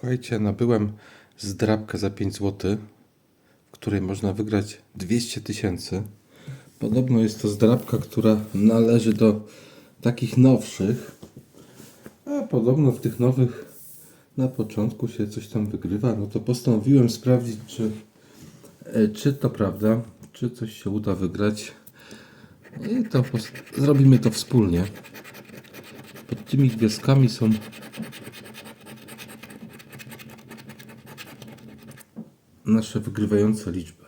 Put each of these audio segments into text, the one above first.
Słuchajcie, nabyłem zdrabkę za 5 zł, w której można wygrać 200 tysięcy. Podobno jest to zdrabka, która należy do takich nowszych. A podobno w tych nowych na początku się coś tam wygrywa. No to postanowiłem sprawdzić, czy, e, czy to prawda, czy coś się uda wygrać. I to zrobimy to wspólnie. Pod tymi gwiazdkami są nasze wygrywające liczby.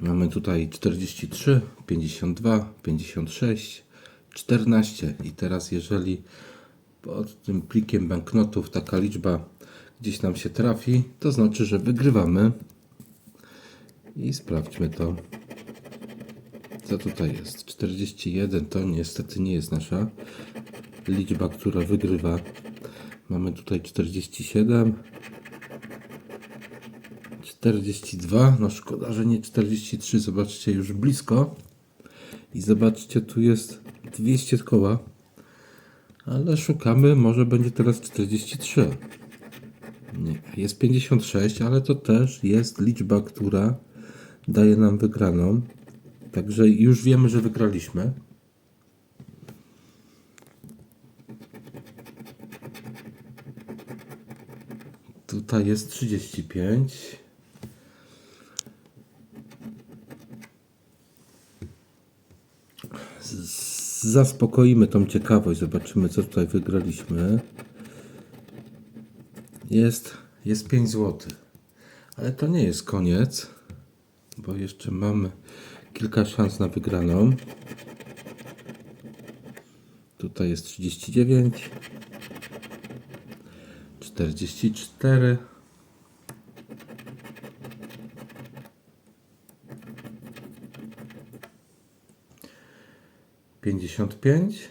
Mamy tutaj 43, 52, 56, 14 i teraz jeżeli pod tym plikiem banknotów taka liczba gdzieś nam się trafi, to znaczy, że wygrywamy. I sprawdźmy to. Co tutaj jest? 41 to niestety nie jest nasza liczba, która wygrywa. Mamy tutaj 47, 42, no szkoda, że nie 43, zobaczcie już blisko. I zobaczcie, tu jest 200 koła. Ale szukamy, może będzie teraz 43. Nie, jest 56, ale to też jest liczba, która daje nam wygraną. Także już wiemy, że wygraliśmy. Tutaj jest 35. Zaspokoimy tą ciekawość, zobaczymy co tutaj wygraliśmy. Jest, jest 5 zł. Ale to nie jest koniec, bo jeszcze mamy kilka szans na wygraną. Tutaj jest 39, 44. Pięćdziesiąt pięć.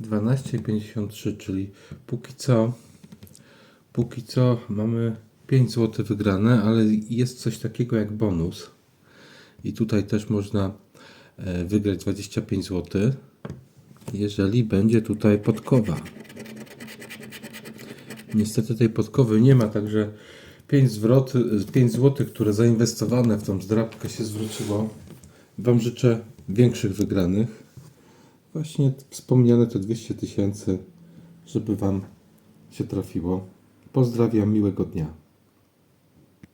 Dwanaście pięćdziesiąt trzy, czyli póki co, póki co mamy 5 zł wygrane, ale jest coś takiego jak bonus. I tutaj też można e, wygrać 25 zł, jeżeli będzie tutaj podkowa. Niestety tej podkowy nie ma, także 5, zwrot, 5 zł, które zainwestowane w tą zdrabkę się zwróciło. Wam życzę większych wygranych. Właśnie wspomniane te 200 tysięcy, żeby Wam się trafiło. Pozdrawiam, miłego dnia.